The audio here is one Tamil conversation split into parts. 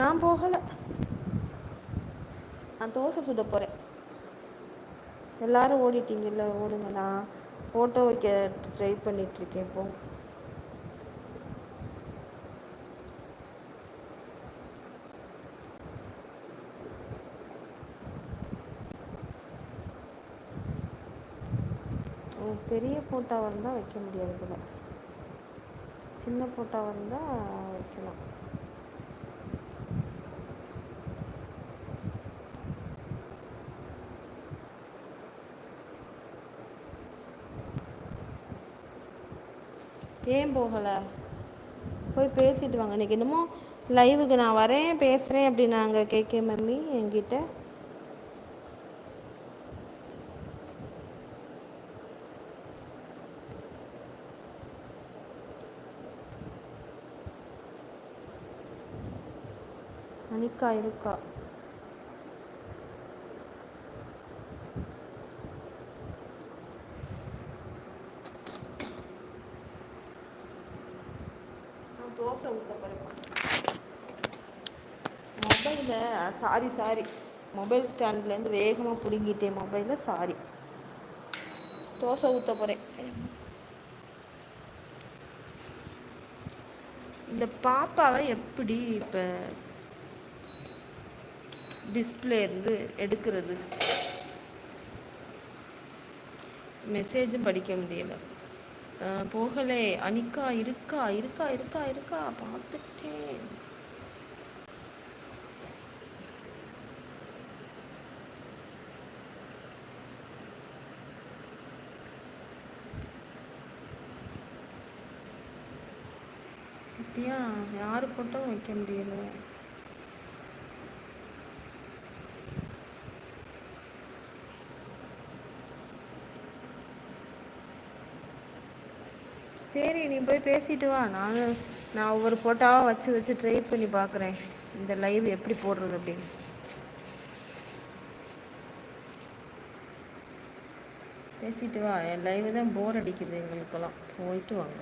நான் போகலை. நான் தோசை சுட போகிறேன் எல்லாரும் ஓடிட்டீங்கல்ல ஓடுங்க. நான் ஃபோட்டோ வைக்க ட்ரை பண்ணிகிட்ருக்கேன் இப்போ. பெரிய ஃபோட்டோவாக இருந்தால் வைக்க முடியாது போல். சின்ன ஃபோட்டோவாக இருந்தால் வைக்கலாம். ஏன் போகலை? போய் பேசிட்டு வாங்க. இன்றைக்கி என்னமோ லைவுக்கு நான் வரேன் பேசுகிறேன் அப்படின்னாங்க கேகே மம்மி என்கிட்ட. அனிக்கா இருக்கா நான் தோசை ஊற்ற போகிறேன் மொபைலில் சாரி சாரி மொபைல் ஸ்டாண்ட்லேருந்து வேகமாக பிடுங்கிட்டேன் மொபைலில் சாரி தோசை ஊற்ற போகிறேன் இந்த பாப்பாவை எப்படி இப்போ டிஸ்பிளே இருந்து எடுக்கிறது? மெசேஜும் படிக்க முடியலை. போகலே. அனிக்கா இருக்கா? இருக்கா இருக்கா இருக்கா? பார்த்துட்டேன். அப்படியா? யார் போட்டோம் வைக்க முடியல? சரி நீ போய் பேசிட்டு வா. நான் நான் ஒவ்வொரு ஃபோட்டோவாக வச்சு வச்சு ட்ரை பண்ணி பார்க்குறேன் இந்த லைவ் எப்படி போடுறது அப்படின்னு. பேசிட்டு வா. என் லைவ் தான் போர் அடிக்குது எங்களுக்கெல்லாம். போயிட்டு வாங்க.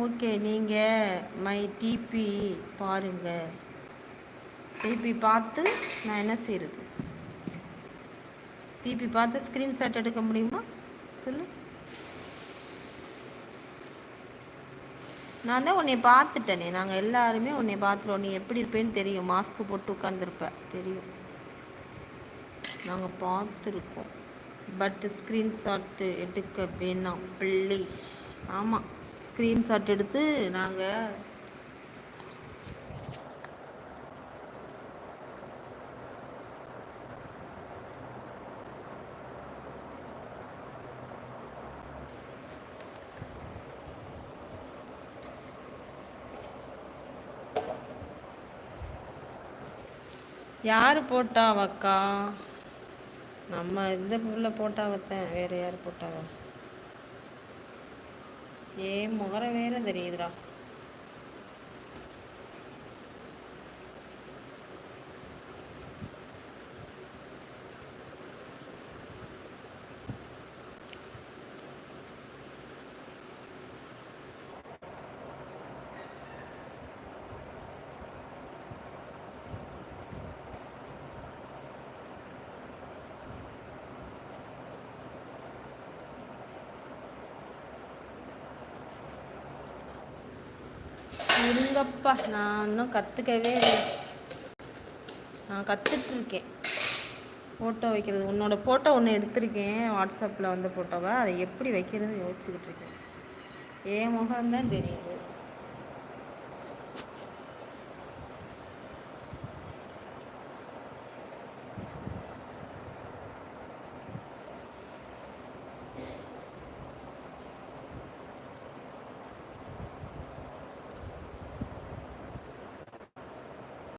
ஓகே நீங்கள் மை டிபி பாருங்கள் டிபி பார்த்து நான் என்ன செய்கிறது டிபி பார்த்து ஸ்க்ரீன்ஷாட் எடுக்க முடியுமா? சொல்லு. நான் தான் உன்னை பார்த்துட்டேனே. நாங்கள் எல்லாருமே உன்னை பார்த்துருவோம் நீ எப்படி இருப்பேன்னு தெரியும். மாஸ்க் போட்டு உட்காந்துருப்ப தெரியும். நாங்கள் பார்த்துருக்கோம். பட் ஸ்க்ரீன்ஷாட்டு எடுக்க வேணாம். ப்ளீஸ் ஆமாம் ஸ்க்ரீன்ஷாட் எடுத்து நாங்கள் யார் போட்டாவக்கா நம்ம இந்த பிள்ளை போட்டாவத்தேன் வேற யார் போட்டாவா ஏன் முகரம் வேற தெரியுதுடா. இல்லைப்பா நான் இன்னும் கற்றுக்கவே இல்லை. நான் கற்றுட்ருக்கேன் ஃபோட்டோ வைக்கிறது. உன்னோட ஃபோட்டோ ஒன்று எடுத்திருக்கேன். வாட்ஸ்அப்பில் வந்த ஃபோட்டோவை அதை எப்படி வைக்கிறதுன்னு யோசிச்சுக்கிட்டு இருக்கேன். என் முகம்தான் தெரியுது.